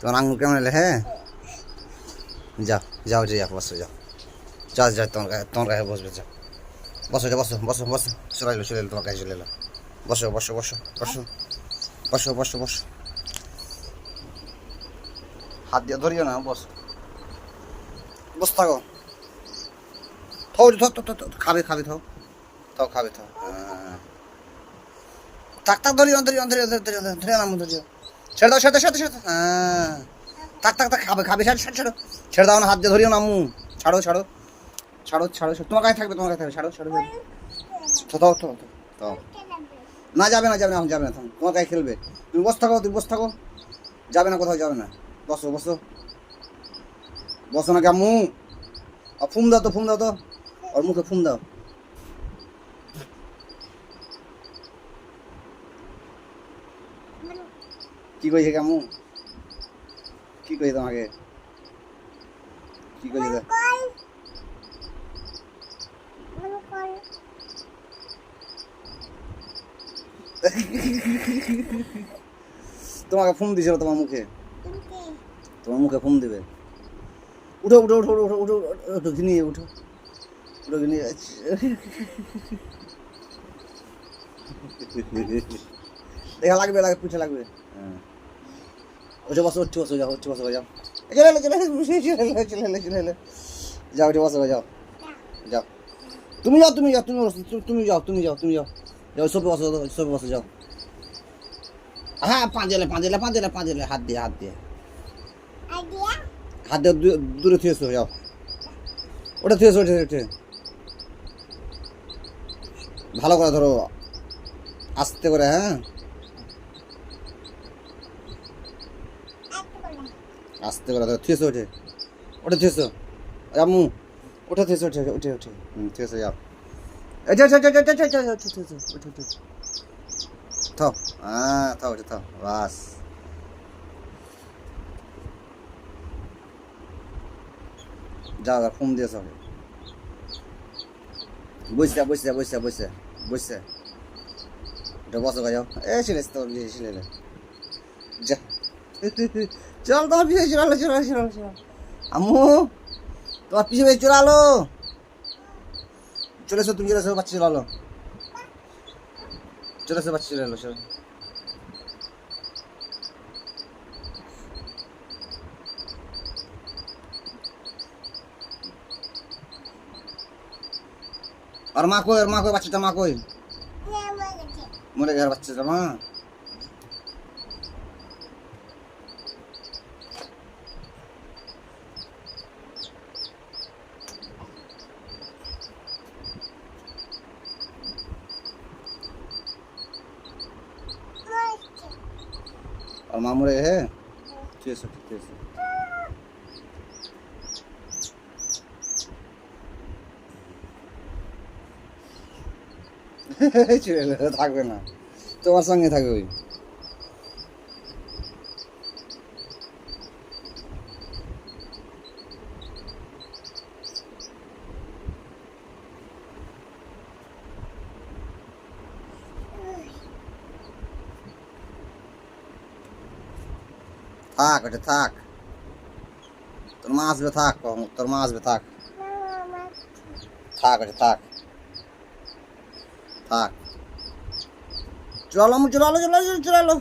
তোমার আঙুল কেমন এলে হ্যাঁ? যাও যাও যে যাও, বসো, যাও। যাও যাও, তোমার গায়ে তোমার গায়ে বসবে, যাও। বসো যাও, বসো বসো বসো। চলে এলো চলে এলো, তোমার গায়ে চলে এলো। বসো বসো বসো বসো। বসো বসো বসো। হাত দিয়ে ধরিও না, বস। বস, থাকো। থাও থাও থাও থাও খাবে খাবে, থাও। তাও খাবে, থাও। হ্যাঁ। তাক তাক ধরিও ধরিও ধরিও ধরিও ধরিও ধরিও নাম ধরিও। ছেড়ে দাও, ছেড়ে ছেড়ে ছেড়ে হ্যাঁ। তাক তাক তাক খাবে খাবে, ছাড় ছাড়, ছাড়ো দাও। না, হাত দিয়ে ধরিও নামু ছাড়ো ছাড়ো। ছাড়ো ছাড়ো ছাড়ো। তোমার গায়ে থাকবে, তোমার গায়ে থাকবে। ছাড়ো ছাড়ো ছাড়ো। তো তো না, যাবে না যাবে না, এখন যাবে না তখন তোমার গায়ে খেলবে। তুমি বস থাকো, তুমি বস থাকো। যাবে না, কোথাও যাবে না। বসো বসো। বসো না কেমন আর ফুম দাও তো, ফুম দাও তো। ওর মুখে ফুম দাও। কি কইছে কেমন কি কইছে তোমাকে? কি কইছে? তোমাকে ফোন দিছিল তোমার মুখে? তোমার মুখে ফোন দিবে? উঠো উঠো উঠো উঠো উঠো উঠো ঘিনিয়ে উঠো। উঠো ঘিনিয়ে দেখা লাগবে লাগে পিঠে লাগবে। হ্যাঁ। ওঠে বসো উঠে বসো, যাও উঠে বসো, যাও চলে এলে চলে এলে, চলে চলে চলে যাও উঠে বসো, যাও। যাও। তুমি যাও তুমি যাও, তুমি তুমি যাও তুমি যাও তুমি যাও। যাও, সবে বসো সবে বসো যাও। হ্যাঁ পাঁচলে পাঁচলে পাঁচলে পাঁচলে হাত দিয়ে হাত দিয়ে। হাত দিয়ে দূরে থুয়েছো যাও। ওটা থুয়েছো ওঠে ওঠে ভালো করে ধরো। আস্তে করে হ্যাঁ? আস্তে করে ধরো থুয়েছো ওঠে ওটা থুয়েছো রামু ওটা থুয়েছো ওঠে উঠে উঠে। হুম থুয়েছো যাও। থাও। হ্যাঁ থাও ওঠে থাও। বাস। যাও এবার ফোন দিয়ে সব বসে বসে বসে বসে বসে এটা বসো যাও। এ ছিলে তোর ছিলে যা। চল তোমার পিছিয়ে চলালো চলালো চলালো চলালো আম্মু তোমার পিছিয়ে চলালো চলে এসো তুমি চলে এসো বাচ্চা চলালো চলে এসো বাচ্চা চলে এলো চলো। আর মা কই আর মা কই বাচ্চাটা মা কই? মরে গেছে। বাচ্চাটা মা? আর মা মরে গেছে ঠিক আছে ঠিক আছে চলে এলো, থাকবে না তোমার সঙ্গে থাকবে থাক, ওটা থাক। তোর মা আসবে থাক কখন তোর মা আসবে থাক। থাক, ওটা থাক। থাক। চলো চলো চলো চলো চলো